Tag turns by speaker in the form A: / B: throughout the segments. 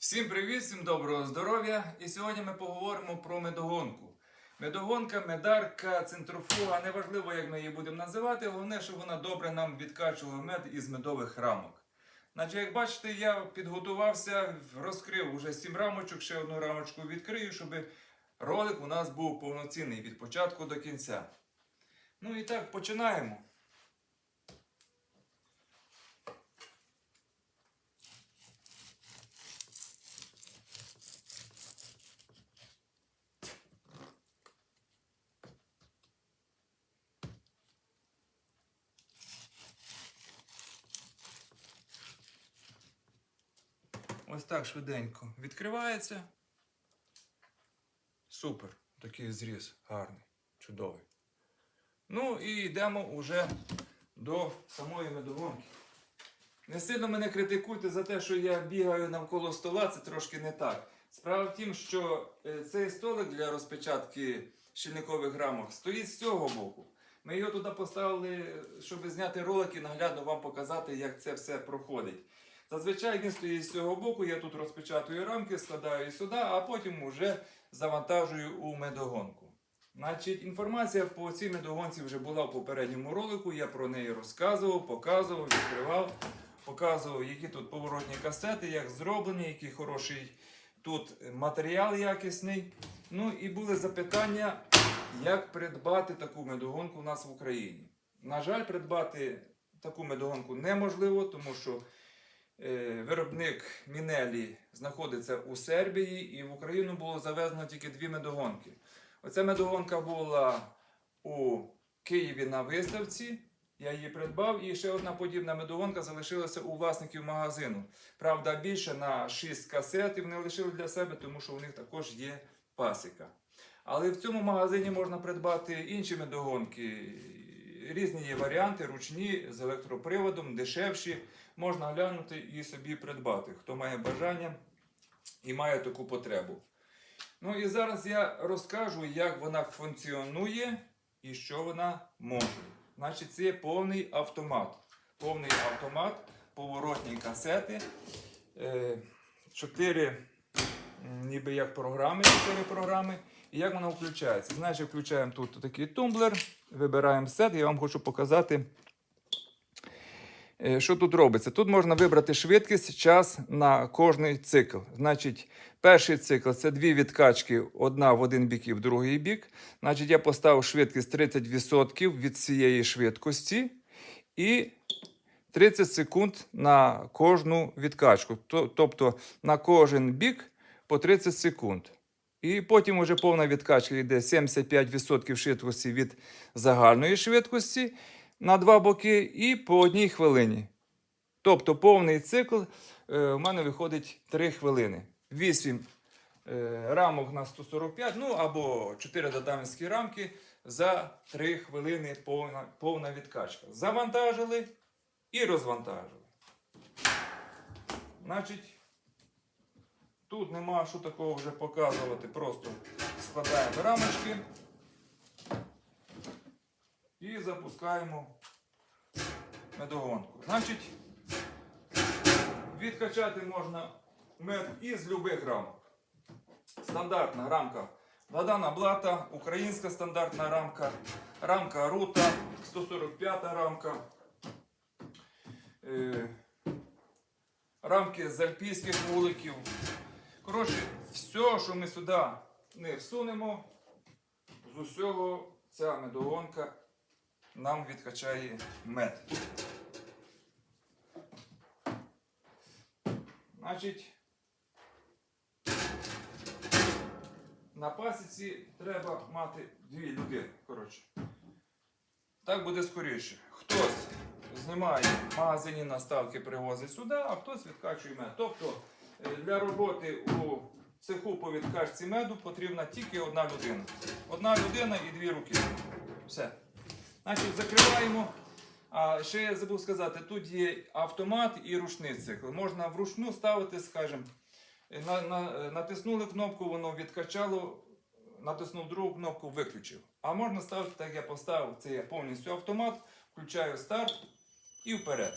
A: Всім привіт, всім доброго здоров'я! І сьогодні ми поговоримо про медогонку. Медогонка, медарка, центрофуга, неважливо, як ми її будемо називати, головне, щоб вона добре нам відкачувала мед із медових рамок. Значить, як бачите, я підготувався, розкрив уже 7 рамочок, ще одну рамочку відкрию, щоб ролик у нас був повноцінний від початку до кінця. Ну і так, починаємо. Ось так швиденько відкривається. Супер. Такий зріз гарний, чудовий. Ну і йдемо вже до самої медогонки. Не сильно мене критикуйте за те, що я бігаю навколо стола, це трошки не так. Справа в тім, що е, цей столик для розпечатки щільникових рамок стоїть з цього боку. Ми його туди поставили, щоб зняти ролик і наглядно вам показати, як це все проходить. Зазвичай він стоїть з цього боку, я тут розпечатую рамки, складаю сюди, а потім вже завантажую у медогонку. Значить, інформація по цій медогонці вже була в попередньому ролику. Я про неї розказував, показував, відкривав, показував, які тут поворотні касети, як зроблені, який хороший тут матеріал якісний. Ну і були запитання, як придбати таку медогонку у нас в Україні. На жаль, придбати таку медогонку неможливо, тому що Виробник Мінелі знаходиться у Сербії, і в Україну було завезено тільки дві медогонки. Оця медогонка була у Києві на виставці. Я її придбав, і ще одна подібна медогонка залишилася у власників магазину. Правда, більше на 6 касет і вони лишили для себе, тому що у них також є пасіка. Але в цьому магазині можна придбати інші медогонки. Різні є варіанти, ручні, з електроприводом, дешевші. Можна глянути і собі придбати, хто має бажання і має таку потребу. Ну і зараз я розкажу, як вона функціонує і що вона може. Значить, це повний автомат. Повний автомат, поворотні касети. Е, Чотири, ніби як програми, чотири програми. І як вона включається? Значить, включаємо тут такий тумблер, вибираємо сет. Я вам хочу показати. Е, Що тут робиться? Тут можна вибрати швидкість, час на кожний цикл. Значить, перший цикл це дві відкачки, одна в один бік і в другий бік. Значить, я поставив швидкість 30% від цієї швидкості і 30 секунд на кожну відкачку. Тобто на кожен бік по 30 секунд. І потім уже повна відкачка йде 75% швидкості від загальної швидкості на два боки і по одній хвилині. Тобто повний цикл е, у мене виходить 3 хвилини. 8 е, рамок на 145, ну або 4 додамські рамки за 3 хвилини повна, повна відкачка. Завантажили і розвантажили. Значить, тут нема що такого вже показувати. Просто складаємо рамочки. І запускаємо медогонку. Значить, відкачати можна мед із любих рамок. Стандартна рамка Ладана Блата, українська стандартна рамка, рамка Рута, 145 рамка. Е, рамки з альпійських вуликів. Коротше, все, що ми сюди не всунемо, з усього ця медогонка нам відкачає мед. Значить, на пасіці треба мати дві людини. Коротше. Так буде скоріше. Хтось знімає магазині наставки, привозить сюди, а хтось відкачує мед. Тобто для роботи у цеху по відкачці меду потрібна тільки одна людина. Одна людина і дві руки. Все. Значить, закриваємо. А ще я забув сказати, тут є автомат і ручний цикл. Можна вручну ставити, скажімо, на, на, натиснули кнопку, воно відкачало, натиснув другу кнопку, виключив. А можна ставити, так я поставив, це є повністю автомат, включаю старт і вперед.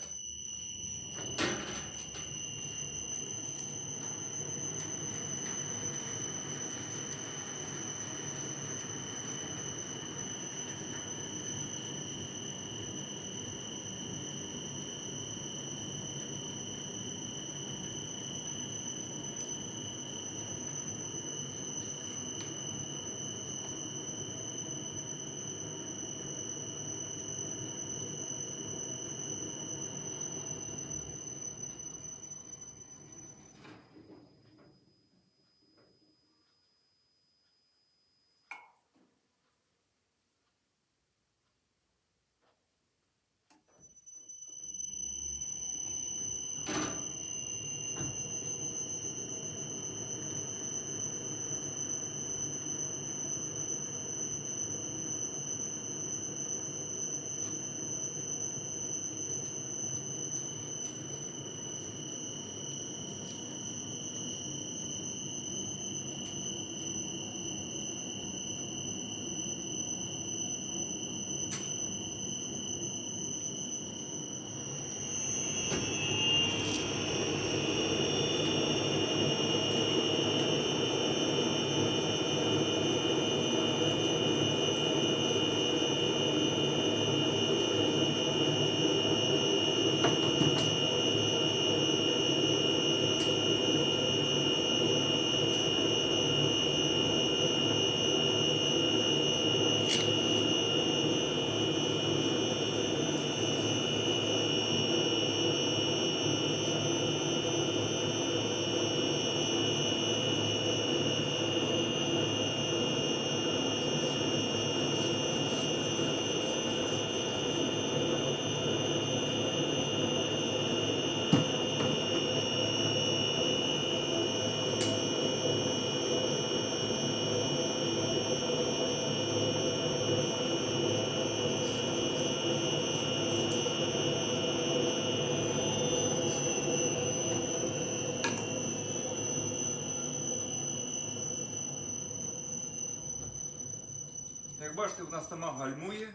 A: Бачите, вона сама гальмує.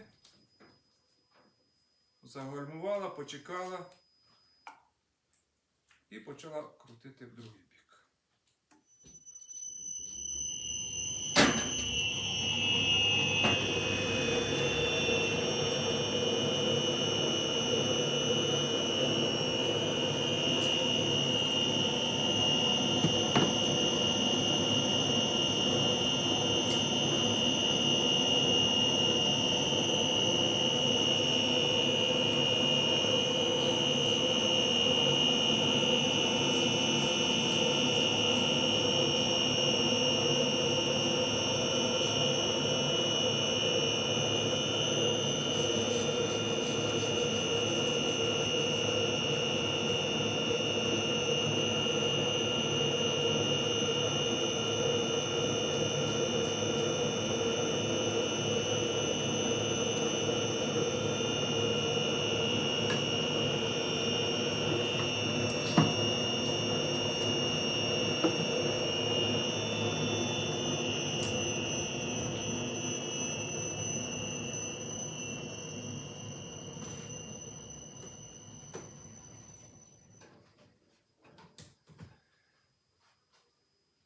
A: Загальмувала, почекала і почала крутити в другий бік.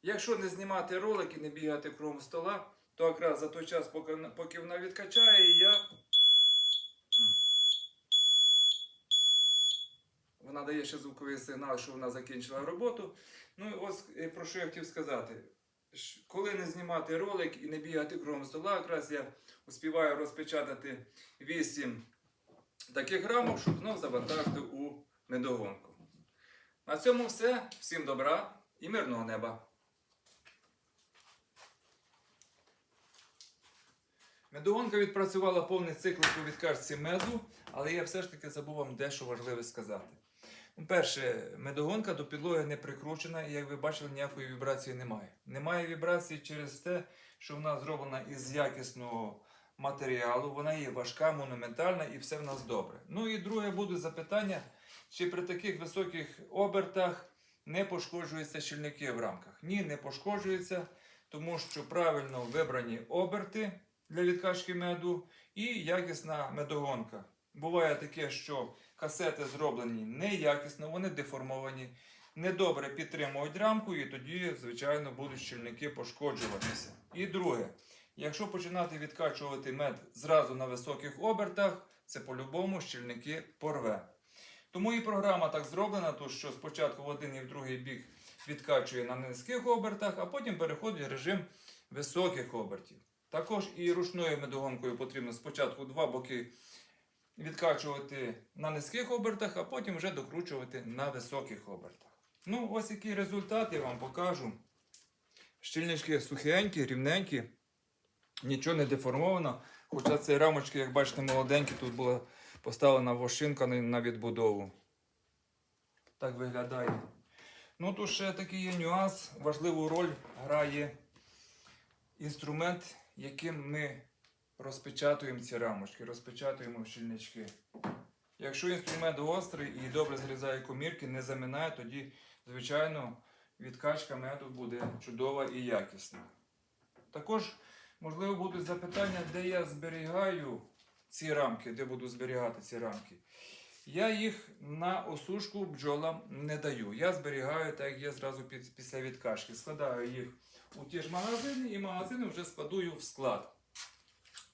A: Якщо не знімати ролик і не бігати кругом стола, то якраз за той час, поки, поки вона відкачає, я. Вона дає ще звуковий сигнал, що вона закінчила роботу. Ну і ось е, про що я хотів сказати. Коли не знімати ролик і не бігати кругом стола, якраз я успіваю розпечатати 8 таких рамок, щоб знов завантажити у медогонку. На цьому все. Всім добра і мирного неба! Медогонка відпрацювала повний цикл по відкачці меду, але я все ж таки забув вам дещо важливе сказати. Перше, медогонка до підлоги не прикручена, і як ви бачили, ніякої вібрації немає. Немає вібрації через те, що вона зроблена із якісного матеріалу, вона є важка, монументальна і все в нас добре. Ну і друге буде запитання, чи при таких високих обертах не пошкоджуються щільники в рамках. Ні, не пошкоджуються, тому що правильно вибрані оберти для відкачки меду і якісна медогонка. Буває таке, що касети зроблені неякісно, вони деформовані, недобре підтримують рамку, і тоді, звичайно, будуть щільники пошкоджуватися. І друге, якщо починати відкачувати мед зразу на високих обертах, це по-любому щільники порве. Тому і програма так зроблена, то що спочатку в один і в другий бік відкачує на низьких обертах, а потім переходить в режим високих обертів. Також і ручною медогонкою потрібно спочатку два боки відкачувати на низьких обертах, а потім вже докручувати на високих обертах. Ну, ось який результат я вам покажу. Щільнички сухенькі, рівненькі, нічого не деформовано. Хоча ці рамочки, як бачите, молоденькі, тут була поставлена вошинка на- відбудову. Так виглядає. Ну, тут ще такий є нюанс. Важливу роль грає інструмент, яким ми розпечатуємо ці рамочки, розпечатуємо щільнички. Якщо інструмент гострий і добре зрізає комірки, не заминає, тоді, звичайно, відкачка меду буде чудова і якісна. Також, можливо, будуть запитання, де я зберігаю ці рамки, де буду зберігати ці рамки. Я їх на осушку бджолам не даю. Я зберігаю так, як є зразу під, після відкачки. Складаю їх у ті ж магазини і магазини вже складую в склад.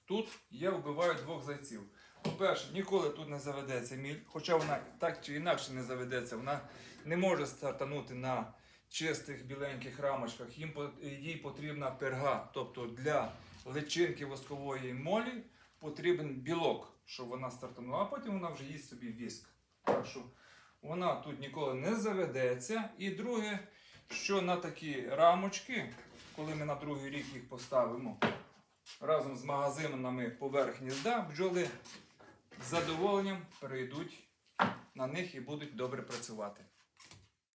A: Тут я вбиваю двох зайців. По-перше, ніколи тут не заведеться міль, хоча вона так чи інакше не заведеться, вона не може стартанути на чистих біленьких рамочках. Їм, їй потрібна перга. Тобто для личинки воскової молі потрібен білок, щоб вона стартанула, а потім вона вже їсть собі віск. Так що вона тут ніколи не заведеться. І друге, що на такі рамочки, коли ми на другий рік їх поставимо разом з магазинами поверх гнізда, бджоли з задоволенням перейдуть на них і будуть добре працювати.